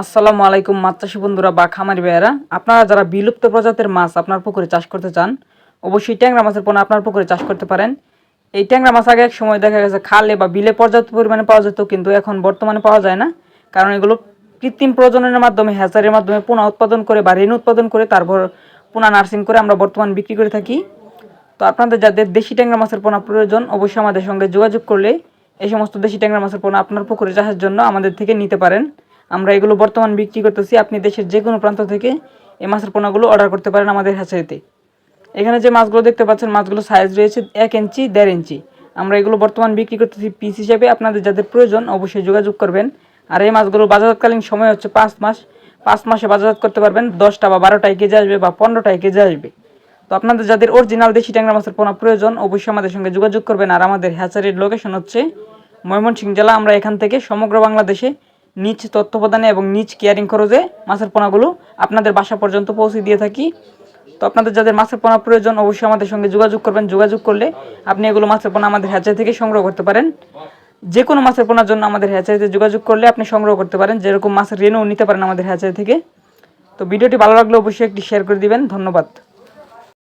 আসসালামু আলাইকুম মাছ বন্ধুরা, বা খামারি ভাইয়েরা। আপনারা যারা বিলুপ্ত প্রজাতির মাছ আপনার পুকুরে চাষ করতে চান, অবশ্যই ট্যাংরা মাছের পোনা আপনার পুকুরে চাষ করতে পারেন। এই ট্যাংরা মাছ আগে এক সময় দেখা গেছে খালে বা বিলে পর্যাপ্ত পরিমাণে পাওয়া যেত, কিন্তু এখন বর্তমানে পাওয়া যায় না। কারণ এগুলো কৃত্রিম প্রজননের মাধ্যমে, হ্যাচারের মাধ্যমে পোনা উৎপাদন করে বা ঋণ উৎপাদন করে তারপর পোনা নার্সিং করে আমরা বর্তমান বিক্রি করে থাকি। তো আপনাদের যাদের দেশি ট্যাংরা মাছের পোনা প্রয়োজন, অবশ্যই আমাদের সঙ্গে যোগাযোগ করলে এই সমস্ত দেশি ট্যাংরা মাছের পোনা আপনার পুকুরে চাষের জন্য আমাদের থেকে নিতে পারেন। আমরা এগুলো বর্তমান বিক্রি করতেছি। আপনি দেশের যে কোনো প্রান্ত থেকে এই মাছের পোনাগুলো অর্ডার করতে পারেন আমাদের হ্যাচারিতে এখানে যে মাছগুলো দেখতে পাচ্ছেন, মাছগুলো সাইজ রয়েছে এক ইঞ্চি, দেড় ইঞ্চি। আমরা এগুলো বর্তমান বিক্রি করতেছি পিস হিসাবে। আপনাদের যাদের প্রয়োজন অবশ্যই যোগাযোগ করবেন। আর এই মাছগুলো বাজারকালীন সময় হচ্ছে পাঁচ মাস। পাঁচ মাসে বাজারজাত করতে পারবেন। দশটা বা বারোটায় কেজি আসবে বা পনেরোটায় কেজি আসবে। তো আপনাদের যাদের অরিজিনাল দেশি ট্যাংরা মাছের পোনা প্রয়োজন, অবশ্যই আমাদের সঙ্গে যোগাযোগ করবেন। আর আমাদের হ্যাচারির লোকেশন হচ্ছে ময়মনসিংহ জেলা। আমরা এখান থেকে সমগ্র বাংলাদেশে নিজ তত্ত্বাবধানে এবং নিজ কেয়ারিং খরচে মাছের পোনাগুলো আপনাদের বাসা পর্যন্ত পৌঁছে দিয়ে থাকি। তো আপনাদের যাদের মাছের পোনা প্রয়োজন, অবশ্যই আমাদের সঙ্গে যোগাযোগ করবেন। যোগাযোগ করলে আপনি এগুলো মাছের পোনা আমাদের হ্যাচারি থেকে সংগ্রহ করতে পারেন। যে কোনো মাছের পোনার জন্য আমাদের হ্যাচারিতে যোগাযোগ করলে আপনি সংগ্রহ করতে পারেন। যেরকম মাছের রেনও নিতে পারেন আমাদের হ্যাচারি থেকে। তো ভিডিওটি ভালো লাগলে অবশ্যই একটি শেয়ার করে দিবেন। ধন্যবাদ।